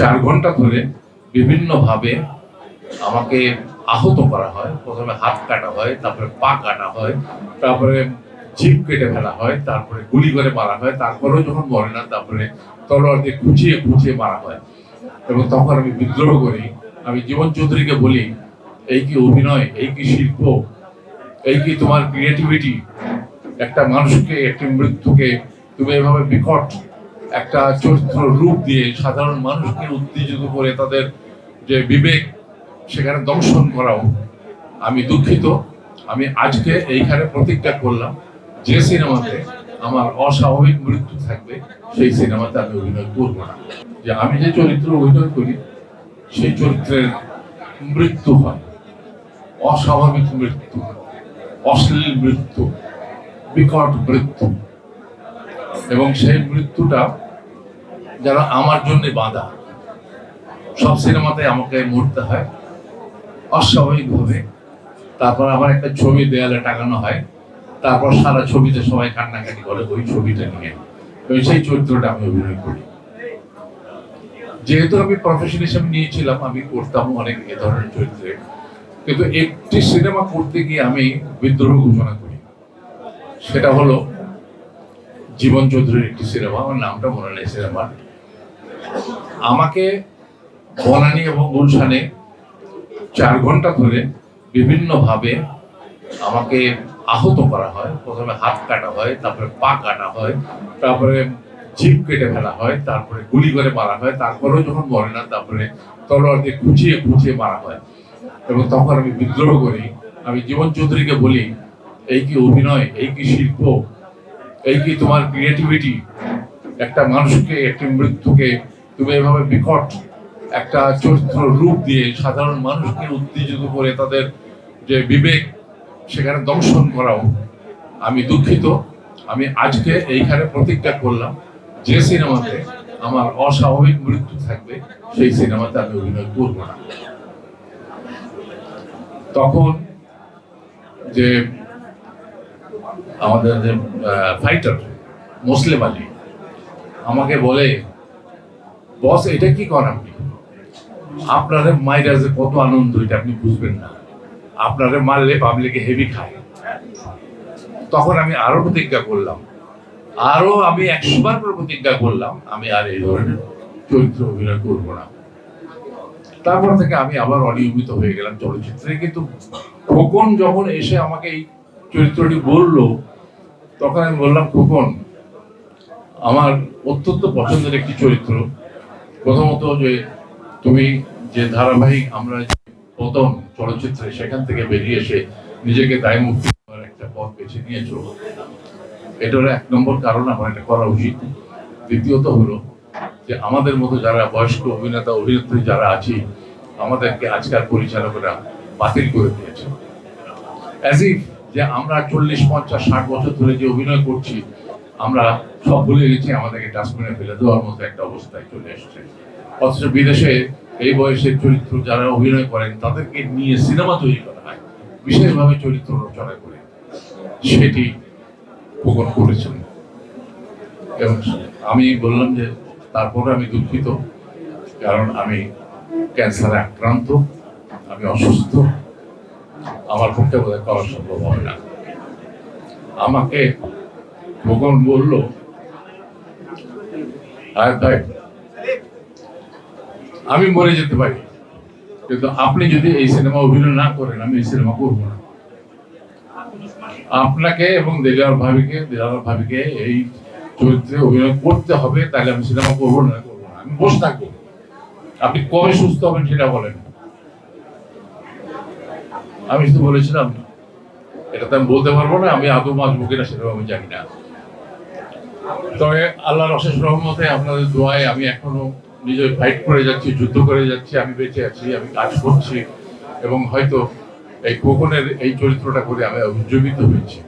চার ঘণ্টা ধরে বিভিন্নভাবে আমাকে আহত করা হয়। প্রথমে হাত কাটা হয়, তারপরে পা কাটা হয়, তারপরে জিভ কেটে ফেলা হয়, তারপরে গুলি করে মারা হয়, তারপরেও যখন মরে না, তারপরে তলোয়ার দিয়ে খুঁচিয়ে খুঁচিয়ে মারা হয়। এবং তখন আমি বিদ্রোহ করি। আমি জীবন চৌধুরীকে বলি, এই কি অভিনয়? এই কি শিল্প? এই কি তোমার ক্রিয়েটিভিটি একটা মানুষকে, একটি মৃত্যুকে তুমি এভাবে বিকট একটা চরিত্র রূপ দিয়ে সাধারণ মানুষকে উত্তেজিত করে তাদের যে বিবেক, সেখানে দংশন করাও। আমি দুঃখিত। আমি আজকে এইখানে প্রতিজ্ঞা করলাম, যে সিনেমাতে আমার অস্বাভাবিক মৃত্যু থাকবে, সেই সিনেমাতে আমি অভিনয় করব না। যে আমি যে চরিত্র অভিনয় করি, সেই চরিত্রের মৃত্যু হয়। অস্বাভাবিক মৃত্যু, অশ্লীল মৃত্যু, বিকট মৃত্যু। এবং সেই মৃত্যুটা যারা আমার জন্য বাধা। সব সিনেমাতে আমাকে মরতে হয় অস্বাভাবিক ভাবে তারপর আবার একটা ছবি দেয়ালে টাঙানো হয়। তারপর সারা ছবিতে সবাই কান্নাকাটি করে ওই ছবিটা নিয়ে। এবং সেই চরিত্রটা আমি অভিনয় করি। যেহেতু আমি প্রফেশন হিসেবে নিয়েছিলাম, আমি করতাম অনেক এ ধরনের চরিত্রে। কিন্তু একটি সিনেমা করতে গিয়ে আমি বিদ্রোহ ঘোষণা করি। সেটা হলো জীবন চৌধুরীর একটি সিনেমা, আমার নামটা মনে নেই সিনেমার আমাকে বনানী এবং গুলশানে চার ঘণ্টা ধরে বিভিন্নভাবে আমাকে আহত করা হয়। প্রথমে হাত কাটা হয়, তারপরে পা কাটা হয়, তারপরে জিভ কেটে ফেলা হয়, তারপরে গুলি করে মারা হয়, তারপরেও যখন মরে না, তারপরে তলোয়ার দিয়ে খুঁচিয়ে খুঁচিয়ে মারা হয়। এবং তখন আমি বিদ্রোহ করি। আমি জীবন চৌধুরীকে বলি, এই কি অভিনয়? এই কি শিল্প? এই কি তোমার ক্রিয়েটিভিটি একটা মানুষকে, একটি মৃত্যুকে তুমি এভাবে বিকট একটা চরিত্র রূপ দিয়ে সাধারণ মানুষকে উত্তেজিত করে তাদের যে বিবেক, সেখানে দংশন করাও। আমি দুঃখিত। আমি আজকে এইখানে প্রতিজ্ঞা করলাম, যে সিনেমাতে আমার অস্বাভাবিক মৃত্যু থাকবে, সেই সিনেমাতে আমি অভিনয় করব না। তখন যে আমাদের যে ফাইটার মুসলিম আলী, আমাকে বলে, বস, এটা কি করেন আপনি? আপনারে মাইরা যে কত আনন্দ, এটা আপনি বুঝবেন না। আপনারে মারলে পাবলিকে হেভি খায়। তখন আমি আরও প্রতিজ্ঞা করলাম। আরও আমি একশোবার করে প্রতিজ্ঞা করলাম, আমি আর এই ধরনের চরিত্র অভিনয় করব না। তারপর থেকে আমি আবার অনিয়মিত হয়ে গেলাম চলচ্চিত্রে। কিন্তু খোকন যখন এসে আমাকে এই চরিত্রটি বলল তখন আমি বললাম, খোকন, আমার অত্যন্ত পছন্দের একটি চরিত্র। প্রথমত যে তুমি যে ধারাবাহিক আমরা প্রথম চলচ্চিত্রে সেখান থেকে বেরিয়ে এসে নিজেকে দায় মুক্তি করার একটা পথ বেছে নিয়েছো, এটার এক নম্বর কারণ আমার এটা করা উচিত। দ্বিতীয়ত হলো যে আমাদের মতো যারা বয়স্ক অভিনেতা, অভিনেত্রী যারা আছি, আমাদেরকে আজকাল পরিচালকরা বাতিল করে দিয়েছে অ্যাজ ইফ যে আমরা চল্লিশ, পঞ্চাশ, ষাট বছর ধরে যে অভিনয় করছি, আমরা সব ভুলে গেছি, আমাদেরকে ডাস্টবিনে ফেলে দেওয়ার মতো একটা অবস্থায় চলে এসেছে। অথচ বিদেশে এই বয়সের চরিত্র যারা অভিনয় করেন, তাদেরকে নিয়ে সিনেমা তৈরি করা হয়, বিশেষভাবে চরিত্র রচনা করে। সেটি খোকন করেছেন। এবং আমি বললাম যে, তারপরে আমি দুঃখিত, কারণ আমি ক্যান্সারে আক্রান্ত, আমি অসুস্থ। আমার পক্ষে বোধহয় করা সম্ভব হবে না। আমাকে খোকন বলল ভাই, আমি মরে যেতে পারি, কিন্তু আপনি যদি এই সিনেমা অভিনয় না করেন, আমি এই সিনেমা করব না। আপনাকে এবং দেলার ভাবিকে দেলার ভাবিকে এই চরিত্রে অভিনয় করতে হবে, তাহলে আমি সিনেমা করব না করব না। আমি বসে থাকব। আপনি কবে সুস্থ হবেন সেটা বলেন। আমি শুধু বলেছিলাম এটা তো আমি বলতে পারব না, আমি আদৌ মাছ কিনা সেটাও আমি জানি না। তবে আল্লাহর অশেষ রহমতে আপনাদের দোয়ায় আমি এখনও নিজে ফাইট করে যাচ্ছি, যুদ্ধ করে যাচ্ছি, আমি বেঁচে আছি, আমি কাজ করছি এবং হয়তো এই কোকনের এই চরিত্রটা করে আমি উজ্জীবিত হয়েছি।